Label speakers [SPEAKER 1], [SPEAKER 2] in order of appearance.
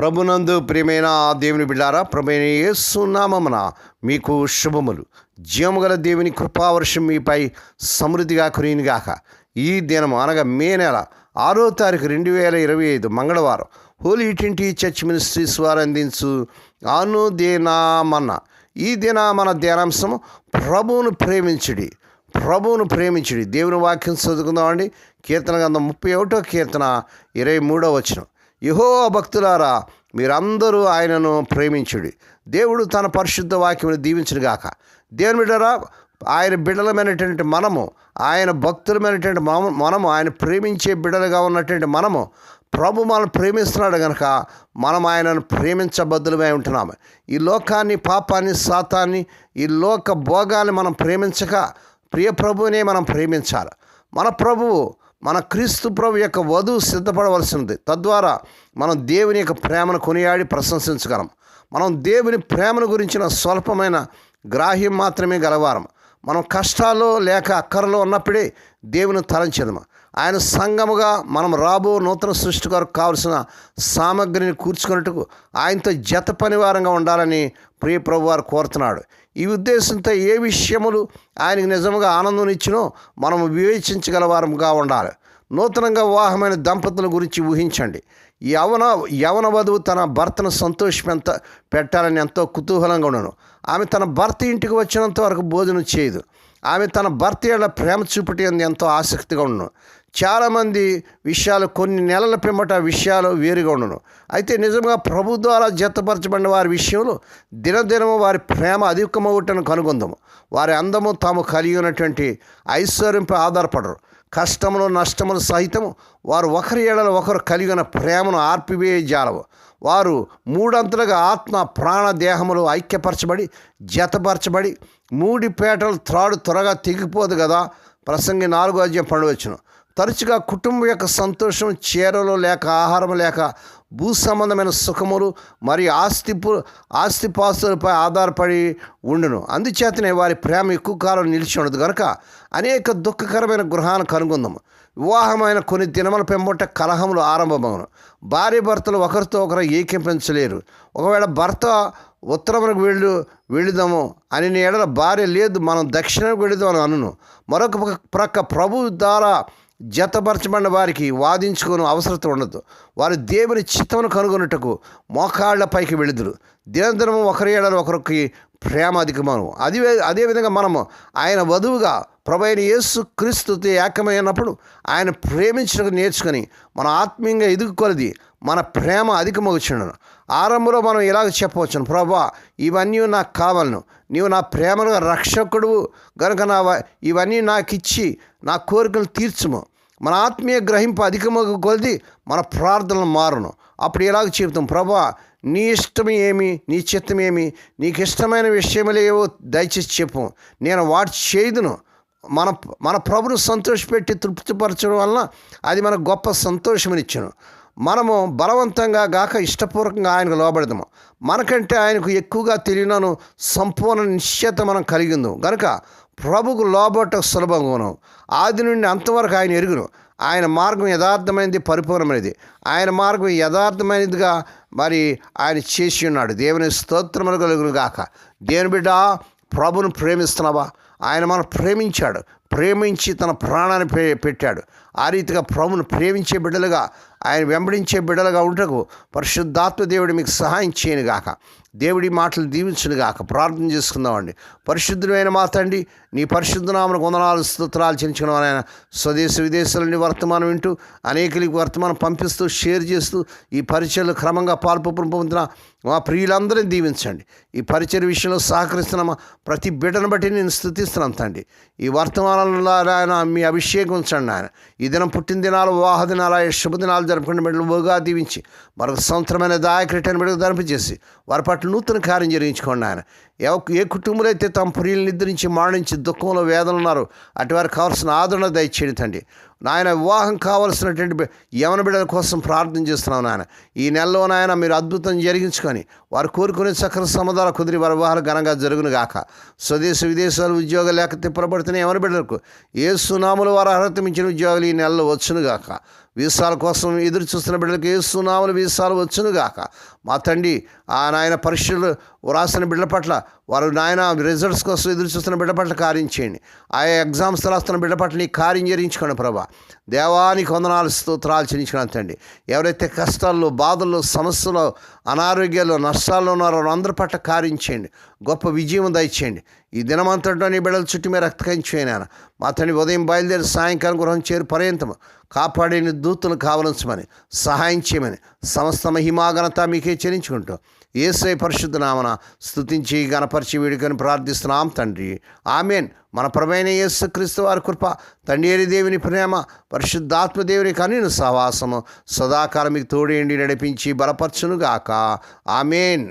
[SPEAKER 1] ప్రభునందు ప్రియమైన దేవుని బిడ్డారా ప్రభుైన యేసునామమున మీకు శుభములు. జీవముగల దేవుని కృపావర్షం మీపై సమృద్ధిగా కురినిగాక ఈ దినం అనగా మే నెల ఆరో తారీఖు రెండు వేల ఇరవై ఐదు మంగళవారం హోలీ ట్వంటీ చర్చ్ మినిస్ట్రీస్ వారు అందించు అనుదినామన్న ఈ దిన మన ప్రభువును ప్రేమించుడి ప్రభువును ప్రేమించుడి. దేవుని వాక్యం చదువుకుందామండి. కీర్తన గంధం ముప్పై ఒకటో కీర్తన ఇరవై మూడో వచనం. యహో భక్తులారా మీరందరూ ఆయనను ప్రేమించుడి. దేవుడు తన పరిశుద్ధ వాక్యమును దీవించుడుగాక దేవుని బిడ్డరా ఆయన బిడ్డలమైనటువంటి మనము ఆయన భక్తులమైనటువంటి మనము మనము ఆయన ప్రేమించే బిడ్డలుగా ఉన్నటువంటి మనము ప్రభు మనం ప్రేమిస్తున్నాడు కనుక మనం ఆయనను ప్రేమించబద్దులమై ఉంటున్నాము. ఈ లోకాన్ని పాపాన్ని సాతాన్ని ఈ లోక భోగాన్ని మనం ప్రేమించక ప్రియ ప్రభువునే మనం ప్రేమించాలి. మన ప్రభువు మన క్రీస్తు ప్రభు యొక్క వధువు సిద్ధపడవలసింది. తద్వారా మనం దేవుని యొక్క ప్రేమను కొనియాడి ప్రశంసించగలం. మనం దేవుని ప్రేమను గురించిన స్వల్పమైన గ్రాహ్యం మాత్రమే గలవారం. మనం కష్టాల్లో లేక అక్కరలో ఉన్నప్పుడే దేవుని తలంచదము ఆయన సంగముగా మనం రాబో నూతన సృష్టి కొరకు కావలసిన సామగ్రిని కూర్చుకున్నట్టుకు ఆయనతో జత పనివారంగా ఉండాలని ప్రియప్రభు వారు కోరుతున్నాడు. ఈ ఉద్దేశంతో ఏ విషయములు ఆయనకు నిజముగా ఆనందం ఇచ్చినో మనం వివేచించగలవారంగా ఉండాలి. నూతనంగా వివాహమైన దంపతుల గురించి ఊహించండి. యవన యవన వధువు తన భర్తను సంతోషమెంత పెట్టాలని ఎంతో కుతూహలంగా ఉండను. ఆమె తన భర్త ఇంటికి వచ్చినంత వరకు భోజనం చేయదు. ఆమె తన భర్త ఏళ్ళ ప్రేమ చూపటి ఎంతో ఆసక్తిగా ఉండను. చాలామంది విషయాలు కొన్ని నెలల పిమ్మట విషయాలు వేరుగా ఉండను. అయితే నిజంగా ప్రభు ద్వారా జతపరచబడిన వారి విషయంలో దినదినము వారి ప్రేమ అధికమవుటను కనుగొందాము. వారి అందము తాము కలిగి ఉన్నటువంటి ఐశ్వర్యంపై ఆధారపడరు. కష్టములు నష్టములు సహితము వారు ఒకరి ఏడల ఒకరు కలిగిన ప్రేమను ఆర్పివేయజాలవు వారు మూడంతలుగా ఆత్మ ప్రాణ దేహములు ఐక్యపరచబడి జతపరచబడి మూడి పేటలు త్రాడు త్వరగా తెగిపోదు కదా. ప్రసంగి నాలుగో అధ్యయం పండువచ్చును తరచుగా కుటుంబం యొక్క సంతోషం చీరలు లేక ఆహారం లేక భూ సంబంధమైన సుఖములు మరియు ఆస్తి ఆస్తిపాస్తులపై ఆధారపడి ఉండును. అందుచేతనే వారి ప్రేమ ఎక్కువ కాలం నిలిచి ఉండదు. కనుక అనేక దుఃఖకరమైన గృహాన్ని కనుగొందాము. వివాహమైన కొన్ని దినముల పెంబట కలహములు ఆరంభమవును భార్య భర్తలు ఒకరితో ఒకరు ఏకింపించలేరు. ఒకవేళ భర్త ఉత్తరమునకు వెళ్ళు వెళుదాము అని నేడల భార్య లేదు మనం దక్షిణకు వెళుదాం అని అనును. మరొక ప్రక్క ప్రభు ద్వారా జతపరచబడిన వారికి వాదించుకుని అవసరత ఉండదు. వారు దేవుని చిత్తమును కనుగొనుటకు మోకాళ్ళపైకి వెళుదురు. దినదినము ఒకరి ఏడాది ఒకరికి ప్రేమ అధికమను అది అదేవిధంగా మనము ఆయన వధువుగా ప్రభైన యేసు క్రీస్తుతో ఏకమైనప్పుడు ఆయన ప్రేమించడం నేర్చుకొని మన ఆత్మీయంగా ఎదుగుకొలది మన ప్రేమ అధికమగుచుండను. ఆరంభంలో మనం ఇలాగ చెప్పవచ్చును. ప్రభా ఇవన్నీ నాకు కావాలను. నీవు నా ప్రేమను రక్షకుడు గనుక నా ఇవన్నీ నాకు ఇచ్చి నా కోరికలు తీర్చుము. మన ఆత్మీయ గ్రహింపు అధికమగు కొలిది మన ప్రార్థనలు మారును. అప్పుడు ఎలాగ చెబుతాం ప్రభా నీ ఇష్టం ఏమి? నీ చిత్తం ఏమి? నీకు ఇష్టమైన విషయములేవో దయచేసి చెప్పు. నేను వాటి చేయదును. మన మన ప్రభును సంతోషపెట్టి తృప్తిపరచడం వలన అది మనకు గొప్ప సంతోషమనిచ్చును. మనము బలవంతంగా గాక ఇష్టపూర్వకంగా ఆయనకు లోబడదాము. మనకంటే ఆయనకు ఎక్కువగా తెలియనను సంపూర్ణ నిశ్చేత మనం కలిగిందాం కనుక ప్రభుకు లోబట్ట సులభంగా ఉన్నాం. ఆది నుండి అంతవరకు ఆయన ఎరుగును. ఆయన మార్గం యథార్థమైనది పరిపూర్ణమైనది. ఆయన మార్గం యథార్థమైనదిగా మరి ఆయన చేసి ఉన్నాడు. దేవుని స్తోత్రములు కలుగును గాక. దేవుని బిడ్డ ప్రభును ప్రేమిస్తున్నావా? ఆయన మనం ప్రేమించాడు. ప్రేమించి తన ప్రాణాన్ని పెట్టాడు. ఆ రీతిగా ప్రభును ప్రేమించే బిడ్డలుగా ఆయన వెంబడించే బిడ్డలుగా ఉంటకు పరిశుద్ధాత్మ దేవుడు మీకు సహాయం చేయను గాక. దేవుడి మాటలు దీవించును గాక. ప్రార్థన చేసుకుందామండి పరిశుద్ధమైన మాతండి నీ పరిశుద్ధనామను వందనాలు స్తోత్రాలు చెల్లించుకున్న ఆయన స్వదేశ విదేశాల నుండి వర్తమానం వింటూ అనేకలకి వర్తమానం పంపిస్తూ షేర్ చేస్తూ ఈ పరిచయలు క్రమంగా పాల్పొప్పును మా ప్రియులందరినీ దీవించండి. ఈ పరిచయ విషయంలో సహకరిస్తున్న ప్రతి బిడ్డను బట్టి నేను స్థుతిస్తున్నాను తండి ఈ వర్తమానంలో ఆయన మీ అభిషేకం ఉంచండి ఆయన. ఈ దినం పుట్టినదినాలు వివాహ దినాలు శుభదినాలు జరుపుకునే బిడ్డలు బోగా దీవించి మరొక సంవత్సరమైన దాయకరిటైన బిడ్డకు ధరింపజేసి వారి పట్ల నూతన కార్యం జరిగించుకోండి ఆయన. ఏ ఏ కుటుంబంలో అయితే తమ ప్రియులు నిద్రించి మాణించి దుఃఖంలో వేదలు ఉన్నారు అటు వారికి కావాల్సిన ఆదరణ దయచేయండి తండ్రి. నాయన వివాహం కావలసినటువంటి యవన బిడ్డల కోసం ప్రార్థన చేస్తున్నాం నాయన. ఈ నెలలో నాయన మీరు అద్భుతం జరిగించుకొని వారు కోరుకునే చక్ర సమాధానం కుదిరి వారి వివాహాలు ఘనంగా జరుగును గాక. స్వదేశ విదేశాలు ఉద్యోగాలు లేక తిప్పబడుతున్న యవన బిడ్డలకు ఏ సునాములు వారు అర్హత మించిన ఉద్యోగాలు ఈ నెలలో వచ్చును గాక. వీసాల కోసం ఎదురు చూస్తున్న బిడ్డలకు ఏసునామలు వీసాలు వచ్చునుగాక. మా తండ్రి ఆ నాయన పరీక్షలు రాసిన బిడ్డల పట్ల వారు నాయన రిజల్ట్స్ కోసం ఎదురు చూస్తున్న బిడ్డ పట్ల కార్యం చేయండి. ఆయా ఎగ్జామ్స్ రాస్తున్న బిడ్డ పట్ల నీ కార్యం చేయించుకోండి ప్రభా. దేవానికి వందనాలు స్తోత్రాలు చెల్లించుకున్నాను తండ్రి. ఎవరైతే కష్టాల్లో బాధల్లో సమస్యలో అనారోగ్యాల్లో నష్టాల్లో ఉన్నారో అందరి పట్ల కార్యం చేయండి. గొప్ప విజయం దయచేయండి. ఈ దినమంతట్లో నీ బిడ్డల చుట్టూ మీరు రక్తకంచిపోయినాను మా తండ్రి ఉదయం బయలుదేరి సాయంకాలం గృహం చేరు పర్యంతము కాపాడిన దూతులు కావలసమని సహాయం చేయమని సమస్త మహిమాగనత మీకే చెల్లించుకుంటూ ఏసై పరిశుద్ధ నామన స్థుతించి గణపరిచి వీడుకొని ప్రార్థిస్తున్నాం తండ్రి. ఆమెన్. మన ప్రమైన యేసుక్రీస్తు వారి కృప తండ్రి దేవుని ప్రేమ పరిశుద్ధాత్మ దేవుని సహవాసము సదాకాలం మీకు తోడేండి నడిపించి బలపరచునుగాక. ఆమెన్.